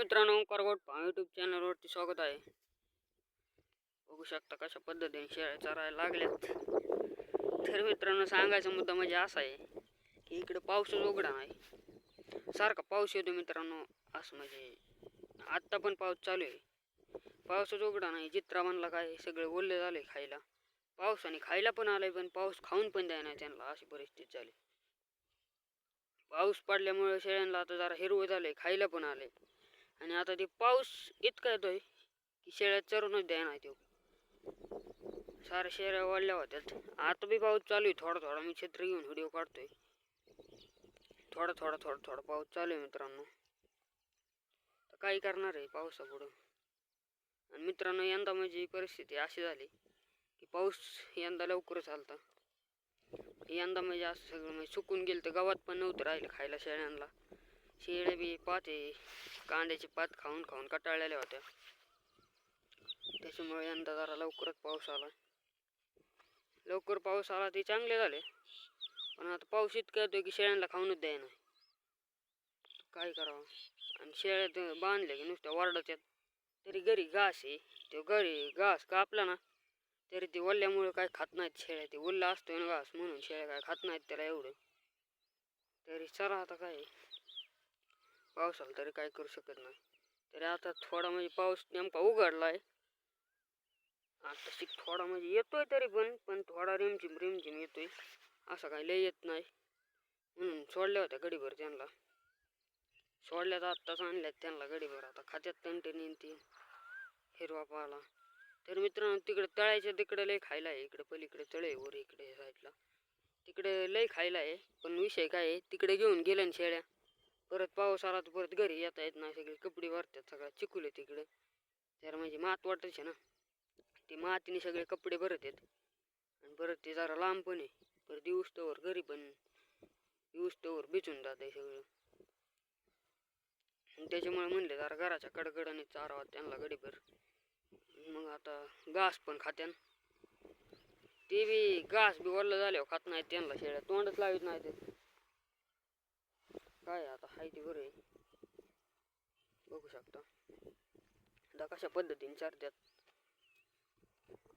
मित्रांनो करगोट यूट्यूब चॅनलवरती स्वागत आहे. बघू शकता कशा पद्धतीने शेळ्या चरायला लागल्यात. तर मित्रांनो सांगायचा मुद्दा म्हणजे असा आहे की इकडे पाऊसच उघडा नाही. सारखा पाऊस येतो मित्रांनो असं म्हणजे आत्ता पण पाऊस चालू आहे. पाऊसच उघडा नाही चित्रा म्हणला काय सगळे ओल्ले झाले खायला. पाऊस आणि खायला पण आलंय पण पाऊस खाऊन पण द्याय नाही त्यांना अशी परिस्थिती झाली पाऊस पडल्यामुळे शेळ्यांना आता जरा हिरवं झाले खायला पण आले आणि आता ते पाऊस इतका येतोय की शेळ्या चरूनच द्या ना तो साऱ्या शेळ्या वाढल्या होत्यात. आता बी पाऊस चालू आहे. थोडा थोडा मी छत्री घेऊन व्हिडिओ काढतोय. थोडा थोडा थोडा थोडा पाऊस चालू आहे मित्रांनो. तर काय करणार आहे पावसापुढं. आणि मित्रांनो यंदा माझी परिस्थिती अशी झाली की पाऊस यंदा लवकरच आलता. यंदा म्हणजे असं सगळं म्हणजे सुकून गेलं तर गावात पण नव्हतं राहिलं खायला शेळ्यांना. शेळ्या बी पाते कांद्याची पात खाऊन खाऊन कटाळलेल्या होत्या त्याच्यामुळे यंदा जरा लवकरच पाऊस आला. लवकर पाऊस आला ते चांगले झाले. पण आता पाऊस इतका येतो की शेळ्यांना खाऊनच द्यायना काय करावं? आणि शेळ्यात बांधले की नुसत्या वरडाच्यात तरी घरी घास आहे. तो घरी घास कापला ना तरी ते वल्ल्यामुळे काय खात नाहीत शेळ्या. ते ओल्ला असतो ना घास म्हणून शेळ्या काय खात नाहीत त्याला एवढं. तरी चला आता काय पावसाला तरी काय करू शकत नाही. तरी आता थोडा म्हणजे पाऊस नेमका आहे आता शिक थोडा म्हणजे येतोय तरी पण पण थोडा रिमझिम रिमझिम येतोय. असा काही लय येत नाही. म्हणून सोडल्या होत्या गडीभर त्यांना. सोडल्यात आत्ताच आणल्यात त्यांना गडीभर आता खात्यात तंटे ती हिरवा पाला. तर मित्रांनो तिकडे तळ्याच्या तिकडे लय खायला आहे. इकडे पलीकडे तळे वर इकडे साईडला. तिकडे लय खायला आहे. पण विषय काय आहे? तिकडे घेऊन गेल्यान शेळ्या. परत पाऊस आला तर परत घरी येता येत नाही सगळे कपडे भरतात सगळ्या आहे तिकडे. तर म्हणजे मात वाटायचे ना. ते मातीने सगळे कपडे भरत आहेत. आणि परत ते जरा लांब पण आहे. परत दिवसतवर घरी पण दिवसतवर बिचून जात आहे सगळं त्याच्यामुळे म्हणले जरा घराच्या कडकडाने चारावा त्यांना गडीभर मग आता घास पण खात्यान. ते बी घास बी वरलं झाल्यावर खात नाहीत त्यांना शेळ्या. तोंडच लावित नाही ते काय आता हाय ती बरं आहे. बघू शकता. आता कशा पद्धतीने चारत्यात.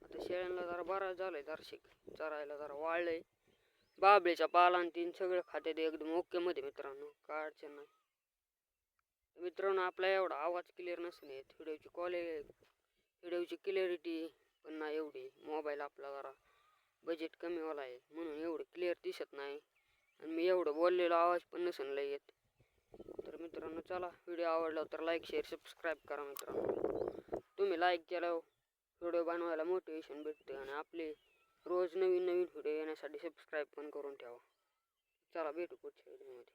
आता शेळ्यांना जरा बरा झालंय दर्शिक. चरायला जरा वाळलंय. बाबळीच्या पालान आणि तीन सगळं खात्यात एकदम ओके मध्ये मित्रांनो. काय अडचण नाही. मित्रांनो आपला एवढा आवाज क्लिअर नसून येत. व्हिडिओची क्वालिटी व्हिडिओची क्लिअरिटी पण नाही एवढी. मोबाईल आपला जरा बजेट कमीवाला आहे. म्हणून एवढं क्लिअर दिसत नाही. आणि मी एवढं बोललेलो आवाज पण नसून लय येत. तर मित्रांनो चला व्हिडिओ आवडला तर लाईक शेअर सबस्क्राईब करा मित्रांनो. तुम्ही लाईक केल्यावर हो. व्हिडिओ बनवायला मोटिवेशन भेटते आणि आपले रोज नवीन नवीन व्हिडिओ येण्यासाठी सबस्क्राईब पण करून ठेवा. चला भेटू पुढच्या व्हिडिओमध्ये